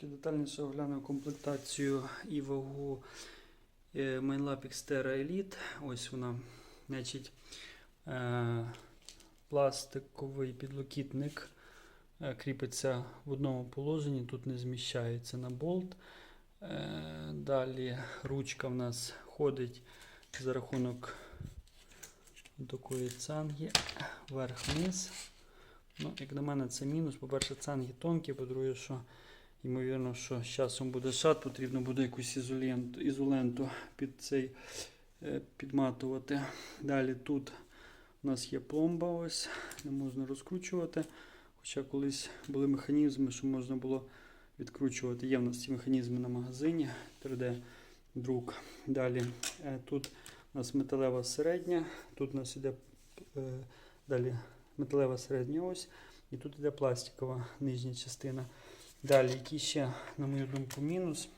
Трошки детальніше огляну комплектацію і вагу Mainlap Xterra Elite. Ось вона. Значить, е, пластиковий підлокітник е, кріпиться в одному положенні, тут не зміщається на болт. Е, Далі ручка в нас ходить за рахунок такої цанги вверх-вниз. Ну, як на мене, це мінус. По-перше, цанги тонкі, по-друге, що ймовірно, що з часом буде шат, потрібно буде якусь ізоленту, ізоленту під цей е, підматувати. Далі тут у нас є пломба, ось, не можна розкручувати. Хоча колись були механізми, що можна було відкручувати. Є в нас ці механізми на магазині 3D друк. Далі е, тут у нас металева середня, тут у нас іде е, далі металева середня ось, і тут іде пластикова нижня частина. Далі, який ще, на мою думку, мінус.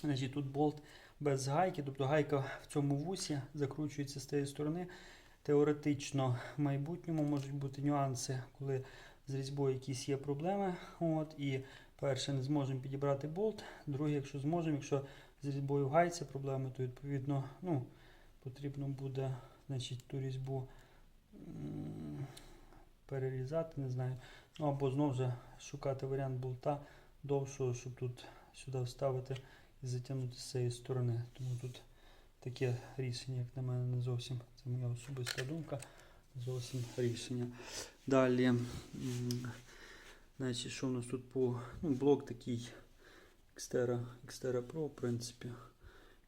Значить, тут болт без гайки, тобто гайка в цьому вусі закручується з тієї сторони. Теоретично в майбутньому можуть бути нюанси, коли з різьбою якісь є проблеми. От, і перше, не зможемо підібрати болт. Друге, якщо зможемо, якщо з різьбою гайці проблеми, то відповідно ну, потрібно буде значить, ту різьбу перерізати, не знаю. Ну або знову ж шукати варіант болта довшого, щоб тут сюди вставити і затягнути з цієї сторони. Тому тут таке рішення, як на мене, не зовсім. Це моя особиста думка. не Зовсім рішення. Далі, значить, що в нас тут по ну, блок такий Xterra, Xterra Pro, в принципі.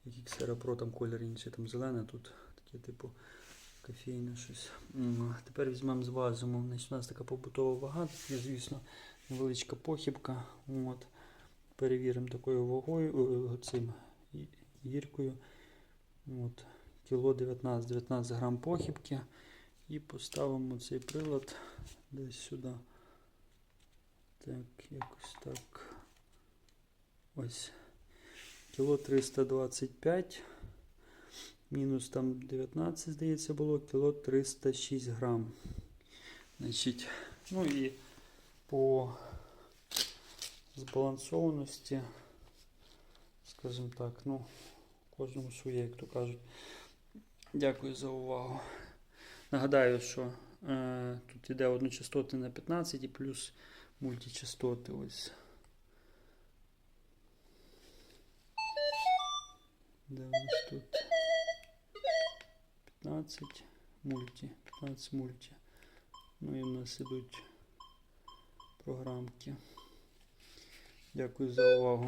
Як Xterra Pro, там колір інший, там зелене, тут таке типу кофейне щось. Тепер візьмемо зважимо. Значить, у нас така побутова вага, є, звісно, невеличка похибка. От. Перевіримо такою вагою, е, цим гіркою. От. Кіло 19, 19 грам похибки. І поставимо цей прилад десь сюди. Так, якось так. Ось. Кіло 325. Мінус там 19, здається, було, кіло 306 грам. Значить, ну і по збалансованості, скажімо так, ну, кожному своє, як то кажуть. Дякую за увагу. Нагадаю, що е, тут іде одночастотний на 15 і плюс мультичастоти. Ось. Де тут? 15 мульті. 15 мульті. Ну і в нас ідуть програмки. Дякую за увагу.